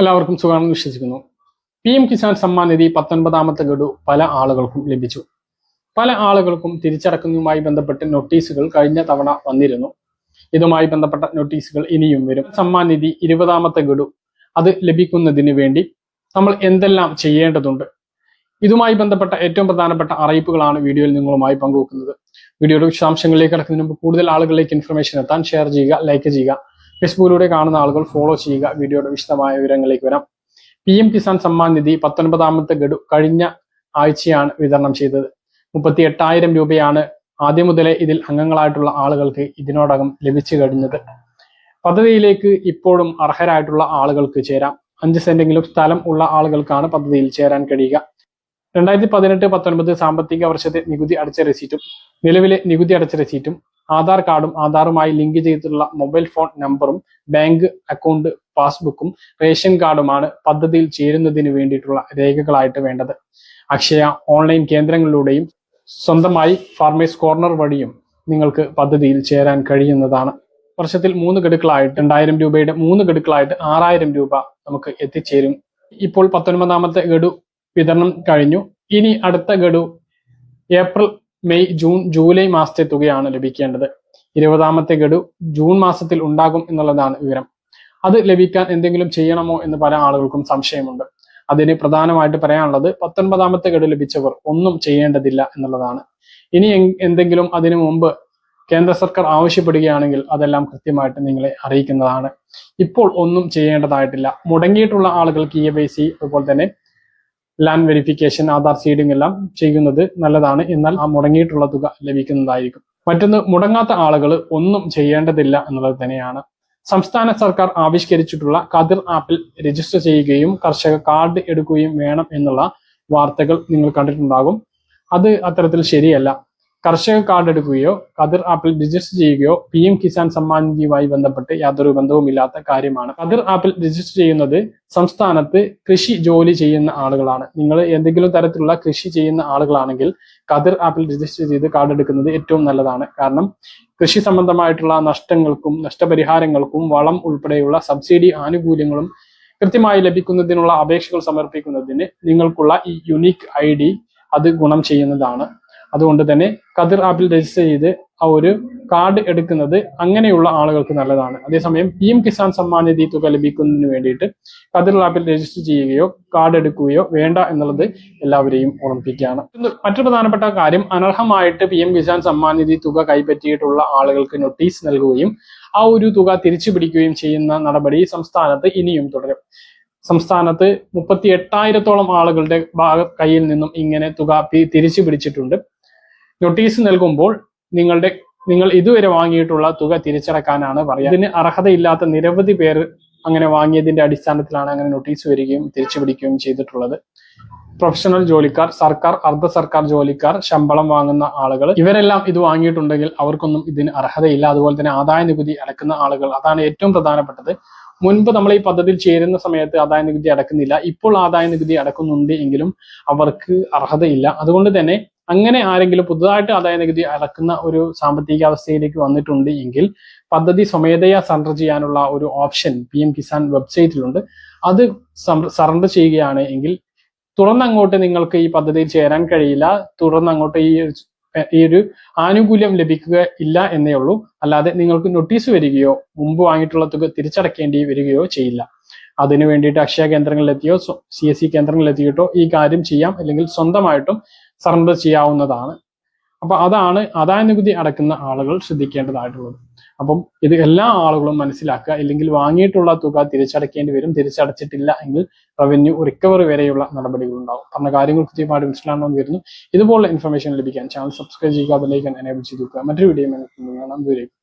എല്ലാവർക്കും സുഖമാണെന്ന് വിശ്വസിക്കുന്നു. പി എം കിസാൻ സമ്മാൻ നിധി പത്തൊൻപതാമത്തെ ഗഡു പല ആളുകൾക്കും ലഭിച്ചു. പല ആളുകൾക്കും തിരിച്ചടക്കുന്നതുമായി ബന്ധപ്പെട്ട് നോട്ടീസുകൾ കഴിഞ്ഞ തവണ വന്നിരുന്നു. ഇതുമായി ബന്ധപ്പെട്ട നോട്ടീസുകൾ ഇനിയും വരും. സമ്മാൻ നിധി ഇരുപതാമത്തെ ഗഡു അത് ലഭിക്കുന്നതിന് വേണ്ടി നമ്മൾ എന്തെല്ലാം ചെയ്യേണ്ടതുണ്ട്? ഇതുമായി ബന്ധപ്പെട്ട ഏറ്റവും പ്രധാനപ്പെട്ട അറിയിപ്പുകളാണ് വീഡിയോയിൽ നിങ്ങളുമായി പങ്കുവെക്കുന്നത്. വീഡിയോയുടെ വിശദാംശങ്ങളിലേക്ക് കിടക്കുന്നതിന് മുമ്പ് കൂടുതൽ ആളുകളിലേക്ക് ഇൻഫർമേഷൻ എത്താൻ ഷെയർ ചെയ്യുക ലൈക്ക് ചെയ്യുക. ഫേസ്ബുക്കിലൂടെ കാണുന്ന ആളുകൾ ഫോളോ ചെയ്യുക. വീഡിയോയുടെ വിശദമായ വിവരങ്ങളിലേക്ക് വരാം. പി എം കിസാൻ സമ്മാൻ നിധി പത്തൊൻപതാമത്തെ ഗഡു കഴിഞ്ഞ ആഴ്ചയാണ് വിതരണം ചെയ്തത്. മുപ്പത്തി എട്ടായിരം രൂപയാണ് ആദ്യം മുതലേ ഇതിൽ അംഗങ്ങളായിട്ടുള്ള ആളുകൾക്ക് ഇതിനോടകം ലഭിച്ചു കഴിഞ്ഞത്. പദ്ധതിയിലേക്ക് ഇപ്പോഴും അർഹരായിട്ടുള്ള ആളുകൾക്ക് ചേരാം. അഞ്ച് സെന്റെങ്കിലും സ്ഥലം ഉള്ള ആളുകൾക്കാണ് പദ്ധതിയിൽ ചേരാൻ കഴിയുക. രണ്ടായിരത്തി പതിനെട്ട് പത്തൊൻപത് സാമ്പത്തിക വർഷത്തെ നികുതി അടച്ച റെസീറ്റും നിലവിലെ നികുതി അടച്ച റെസീറ്റും ആധാർ കാർഡും ആധാറുമായി ലിങ്ക് ചെയ്തിട്ടുള്ള മൊബൈൽ ഫോൺ നമ്പറും ബാങ്ക് അക്കൗണ്ട് പാസ്ബുക്കും റേഷൻ കാർഡുമാണ് പദ്ധതിയിൽ ചേരുന്നതിന് വേണ്ടിയിട്ടുള്ള രേഖകളായിട്ട് വേണ്ടത്. അക്ഷയ ഓൺലൈൻ കേന്ദ്രങ്ങളിലൂടെയും സ്വന്തമായി ഫാർമേഴ്സ് കോർണർ വഴിയും നിങ്ങൾക്ക് പദ്ധതിയിൽ ചേരാൻ കഴിയുന്നതാണ്. വർഷത്തിൽ മൂന്ന് ഗഡുക്കളായിട്ട് രണ്ടായിരം രൂപയുടെ മൂന്ന് ഗഡുക്കളായിട്ട് ആറായിരം രൂപ നമുക്ക് എത്തിച്ചേരും. ഇപ്പോൾ പത്തൊൻപതാമത്തെ ഗഡു വിതരണം കഴിഞ്ഞു. ഇനി അടുത്ത ഗഡു ഏപ്രിൽ മെയ് ജൂൺ ജൂലൈ മാസത്തെ തുകയാണ് ലഭിക്കേണ്ടത്. ഇരുപതാമത്തെ ഗഡു ജൂൺ മാസത്തിൽ ഉണ്ടാകും എന്നുള്ളതാണ് വിവരം. അത് ലഭിക്കാൻ എന്തെങ്കിലും ചെയ്യണമോ എന്ന് പല ആളുകൾക്കും സംശയമുണ്ട്. അതിന് പ്രധാനമായിട്ട് പറയാനുള്ളത് പത്തൊൻപതാമത്തെ ഗഡു ലഭിച്ചവർ ഒന്നും ചെയ്യേണ്ടതില്ല എന്നുള്ളതാണ്. ഇനി എന്തെങ്കിലും അതിനു മുമ്പ് കേന്ദ്ര സർക്കാർ ആവശ്യപ്പെടുകയാണെങ്കിൽ അതെല്ലാം കൃത്യമായിട്ട് നിങ്ങളെ അറിയിക്കുന്നതാണ്. ഇപ്പോൾ ഒന്നും ചെയ്യേണ്ടതായിട്ടില്ല. മുടങ്ങിയിട്ടുള്ള ആളുകൾക്ക് ഇ എ അതുപോലെ തന്നെ ലാൻഡ് വെരിഫിക്കേഷൻ ആധാർ സീഡിംഗ് എല്ലാം ചെയ്യുന്നത് നല്ലതാണ്. എന്നാൽ ആ മുടങ്ങിയിട്ടുള്ള തുക ലഭിക്കുന്നതായിരിക്കും. മറ്റൊന്ന് മുടങ്ങാത്ത ആളുകൾ ഒന്നും ചെയ്യേണ്ടതില്ല എന്നുള്ളത് തന്നെയാണ്. സംസ്ഥാന സർക്കാർ ആവിഷ്കരിച്ചിട്ടുള്ള കതിർ ആപ്പിൽ രജിസ്റ്റർ ചെയ്യുകയും കർഷക കാർഡ് എടുക്കുകയും വേണം എന്നുള്ള വാർത്തകൾ നിങ്ങൾ കണ്ടിട്ടുണ്ടാകും. അത് അത്തരത്തിൽ ശരിയല്ല. കർഷക കാർഡ് എടുക്കുകയോ കതിർ ആപ്പിൽ രജിസ്റ്റർ ചെയ്യുകയോ പി എം കിസാൻ സമ്മാൻ നിധിയുമായി ബന്ധപ്പെട്ട് യാതൊരു ബന്ധവുമില്ലാത്ത കാര്യമാണ്. കതിർ ആപ്പിൽ രജിസ്റ്റർ ചെയ്യുന്നത് സംസ്ഥാനത്ത് കൃഷി ജോലി ചെയ്യുന്ന ആളുകളാണ്. നിങ്ങൾ എന്തെങ്കിലും തരത്തിലുള്ള കൃഷി ചെയ്യുന്ന ആളുകളാണെങ്കിൽ കതിർ ആപ്പിൽ രജിസ്റ്റർ ചെയ്ത് കാർഡ് എടുക്കുന്നത് ഏറ്റവും നല്ലതാണ്. കാരണം കൃഷി സംബന്ധമായിട്ടുള്ള നഷ്ടങ്ങൾക്കും നഷ്ടപരിഹാരങ്ങൾക്കും വളം ഉൾപ്പെടെയുള്ള സബ്സിഡി ആനുകൂല്യങ്ങളും കൃത്യമായി ലഭിക്കുന്നതിനുള്ള അപേക്ഷകൾ സമർപ്പിക്കുന്നതിന് നിങ്ങൾക്കുള്ള ഈ യുണീക്ക് ഐ അത് ഗുണം ചെയ്യുന്നതാണ്. അതുകൊണ്ട് തന്നെ കതിർ ആപ്പിൽ രജിസ്റ്റർ ചെയ്ത് ആ ഒരു കാർഡ് എടുക്കുന്നത് അങ്ങനെയുള്ള ആളുകൾക്ക് നല്ലതാണ്. അതേസമയം പി എം കിസാൻ സമ്മാൻ നിധി തുക ലഭിക്കുന്നതിന് വേണ്ടിയിട്ട് കതിർ ആപ്പിൽ രജിസ്റ്റർ ചെയ്യുകയോ കാർഡ് എടുക്കുകയോ വേണ്ട എന്നുള്ളത് എല്ലാവരെയും ഓർമ്മിപ്പിക്കുകയാണ്. മറ്റു പ്രധാനപ്പെട്ട കാര്യം അനർഹമായിട്ട് പി എം കിസാൻ സമ്മാൻ നിധി തുക കൈപ്പറ്റിയിട്ടുള്ള ആളുകൾക്ക് നോട്ടീസ് നൽകുകയും ആ ഒരു തുക തിരിച്ചു പിടിക്കുകയും ചെയ്യുന്ന നടപടി സംസ്ഥാനത്ത് ഇനിയും തുടരും. സംസ്ഥാനത്ത് മുപ്പത്തി എട്ടായിരത്തോളം ആളുകളുടെ ഭാഗ കയ്യിൽ നിന്നും ഇങ്ങനെ തുക തിരിച്ചു പിടിച്ചിട്ടുണ്ട്. നോട്ടീസ് നൽകുമ്പോൾ നിങ്ങളുടെ നിങ്ങൾ ഇതുവരെ വാങ്ങിയിട്ടുള്ള തുക തിരിച്ചടക്കാനാണ് പറയുക. ഇതിന് അർഹതയില്ലാത്ത നിരവധി പേർ അങ്ങനെ വാങ്ങിയതിന്റെ അടിസ്ഥാനത്തിലാണ് അങ്ങനെ നോട്ടീസ് വരികയും തിരിച്ചു പിടിക്കുകയും ചെയ്തിട്ടുള്ളത്. പ്രൊഫഷണൽ ജോലിക്കാർ സർക്കാർ അർദ്ധ സർക്കാർ ജോലിക്കാർ ശമ്പളം വാങ്ങുന്ന ആളുകൾ ഇവരെല്ലാം ഇത് വാങ്ങിയിട്ടുണ്ടെങ്കിൽ അവർക്കൊന്നും ഇതിന് അർഹതയില്ല. അതുപോലെ തന്നെ ആദായ നികുതി അടക്കുന്ന ആളുകൾ അതാണ് ഏറ്റവും പ്രധാനപ്പെട്ടത്. മുൻപ് നമ്മൾ ഈ പദ്ധതിയിൽ ചേരുന്ന സമയത്ത് ആദായ നികുതി അടക്കുന്നില്ല. ഇപ്പോൾ ആദായ നികുതി അടക്കുന്നുണ്ട് എങ്കിലും അവർക്ക് അർഹതയില്ല. അതുകൊണ്ട് തന്നെ അങ്ങനെ ആരെങ്കിലും പുതുതായിട്ട് ആദായ നികുതി അടക്കുന്ന ഒരു സാമ്പത്തിക അവസ്ഥയിലേക്ക് വന്നിട്ടുണ്ട് എങ്കിൽ പദ്ധതി സ്വമേധയാ സറണ്ടർ ചെയ്യാനുള്ള ഒരു ഓപ്ഷൻ പി എം കിസാൻ വെബ്സൈറ്റിലുണ്ട് അത് സറണ്ടർ ചെയ്യുകയാണ് എങ്കിൽ തുറന്നങ്ങോട്ട് നിങ്ങൾക്ക് ഈ പദ്ധതിയിൽ ചേരാൻ കഴിയില്ല. തുറന്നങ്ങോട്ട് ഈ ഈ ഒരു ആനുകൂല്യം ലഭിക്കുക ഇല്ല എന്നേ ഉള്ളൂ. അല്ലാതെ നിങ്ങൾക്ക് നോട്ടീസ് വരികയോ മുമ്പ് വാങ്ങിയിട്ടുള്ള തുക തിരിച്ചടക്കേണ്ടി വരികയോ ചെയ്യില്ല. അതിനു വേണ്ടിയിട്ട് അക്ഷയ കേന്ദ്രങ്ങളിലെത്തിയോ സി എസ് സി കേന്ദ്രങ്ങളിലെത്തിയിട്ടോ ഈ കാര്യം ചെയ്യാം. അല്ലെങ്കിൽ സ്വന്തമായിട്ടും സറണ്ടർ ചെയ്യാവുന്നതാണ്. അപ്പൊ അതാണ് ആദായ നികുതി അടക്കുന്ന ആളുകൾ ശ്രദ്ധിക്കേണ്ടതായിട്ടുള്ളത്. അപ്പം ഇത് എല്ലാ ആളുകളും മനസ്സിലാക്കുക. അല്ലെങ്കിൽ വാങ്ങിയിട്ടുള്ള തുക തിരിച്ചടക്കേണ്ടി വരും. തിരിച്ചടച്ചിട്ടില്ല എങ്കിൽ റവന്യൂ റിക്കവറി വരെയുള്ള നടപടികൾ ഉണ്ടാവും പറഞ്ഞ കാര്യങ്ങൾ കൃത്യമായിട്ട് മനസ്സിലാണെന്ന് വരുന്നു ഇതുപോലുള്ള ഇൻഫർമേഷൻ ലഭിക്കാൻ ചാനൽ സബ്സ്ക്രൈബ് ചെയ്യുക അതിലേക്ക് എനേബിൾ ചെയ്തു മറ്റൊരു വീഡിയോ കാണാം. ദൂരേക്ക്